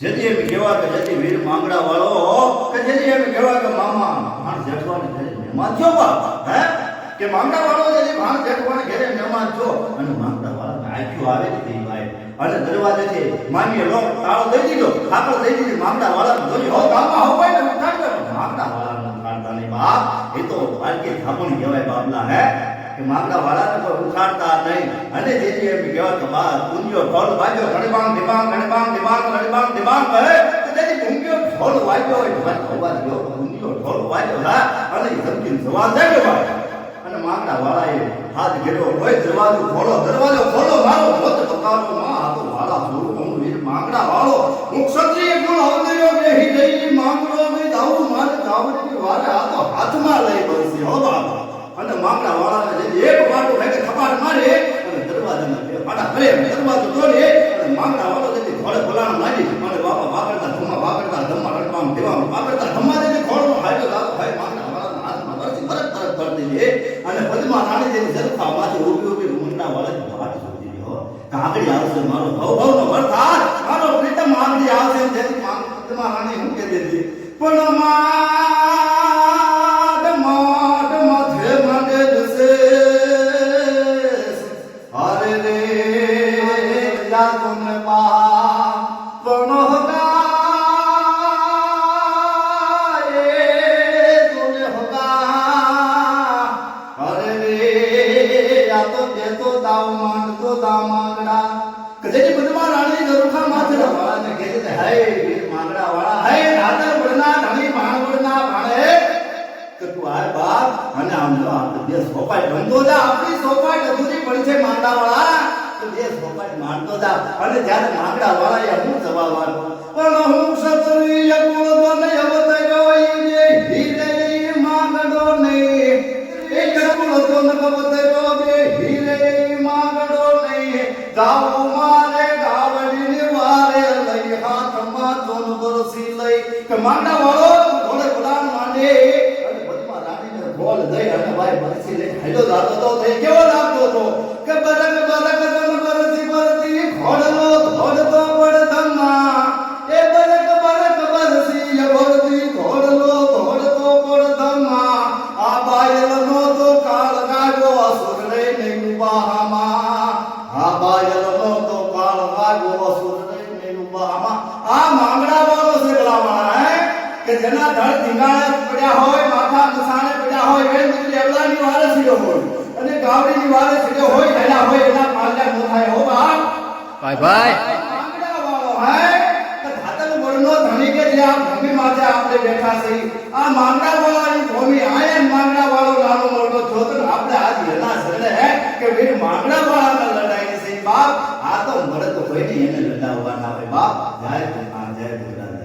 જેથી એમ કહેવા કે જેથી વીર માંગડા વાળો કે જેથી એમ કહેવા કે મામા, ભાણ જેઠવાની ઘરે મહેમાન છો બાપ હે? કે માંગડા વાળો જેથી ભાણ જેઠવાની ઘરે મહેમાન છો અને માંગડા વાળા આંખ્યું આવે તે ભાઈ. અને દરવાજેથી મામીએ લોક તાળો દઈ દીધો ખાતર દઈ દીધી. માંગડા વાળા જોઈ હો, ગામમાં હો ભાઈ ને ઉઠાડ્યો પણ માંગડા વાળાને ઉઠાડતા નહીં, બાપ, એ તો બાળકી થાપણ કહેવાય બાપલા, હે? કે માંગડા વાળાને કોઈ ઉઠાડતા નહીં. અને જેથી એમ કહેવા કે બા કુંજો ઢોલ વાગ્યો ઘણબાંગ દિબાંગ ઘણબાંગ દિબાંગ ઘણબાંગ દિબાંગ કહે તો જેથી કુંજો ઢોલ વાગ્યો હોય. ભાઈ અવાજ ગયો કુંજો ઢોલ વાગ્યો, હા, અને ધમકીને જવાબ દેજો ભાઈ. અને માંગડા વાળાએ હાથ ઘેરો હોય, દરવાજો ખોલો દરવાજો ખોલો, મારો મોત બતાવો માં આ તો વાળા જોરું હું વીર માંગડા વાળો હું ક્ષત્રિય ગુણ અવતર્યો બેહી જઈ માંગડો મે દાઉ મારે દાવડી વારે આ તો હાથમાં લઈ બસી, હો બાબા અને મામલા વાળાને જે એક વાટો ભેગે થપાટ મારે અને દરવાજાના બે પાડા કરે દરવાજો તોડે અને મામલા વાળો જે ઘોડે ભલાણ લાગી અને બાપા વાગડતા ધમા વાગડતા ધમા રડવામ દેવામ વાગડતા ધમા જે ઘોડનો હાડ્યો લાગો ભાઈ મામલા વાળાના હાથમાં વરસી બરત બરત કરતી છે અને પદ્મા રાણી જેની સરખા માથે ઊભી મુંડા વાળા વાટ જોતી રહ્યો કાગડી આવશે, મારો ભવ ભવનો વરસાદ, મારો પ્રીતમ આગડી આવશે જેથી પદ્મા રાણી હું કે દેતી? પણ માડ અને આમ તો સોપાઈ બંધો જા આપણી સોપાટ અધૂરી પડી છે માંગડા માંગડા વાળા ઘોડે ગુલામ માંડે. અને બોલ દઈ અને ભાઈ બરસી તો થઈ કેવો જેના ધળ ધીંગાણે પડ્યા હોય માથા મસાણે પડ્યા હોય એ દીકરી અવલાની વારે સીડ્યો હોય અને ગાવડીની વારે સીડ્યો હોય એના હોય એના પાલ્યા ન થાય. હો બાપ. ભાઈ ભાઈ. આંગડા વાળો હે તો ધાતલ વળનો ધણી કે જે આ ભૂમિ માથે આપણે બેઠા છે આ માંગડા વાળાની ભૂમિ આયન માંગડા વાળો નાનો મળતો છો તો આપણે આજ એના શરણે હે કે વીર માંગડા વાળાના લડાઈ છે. બાપ આ તો મળે તો ને એને લડાવવાના હોય. બાપ જય ભગવાન જય ભગવાન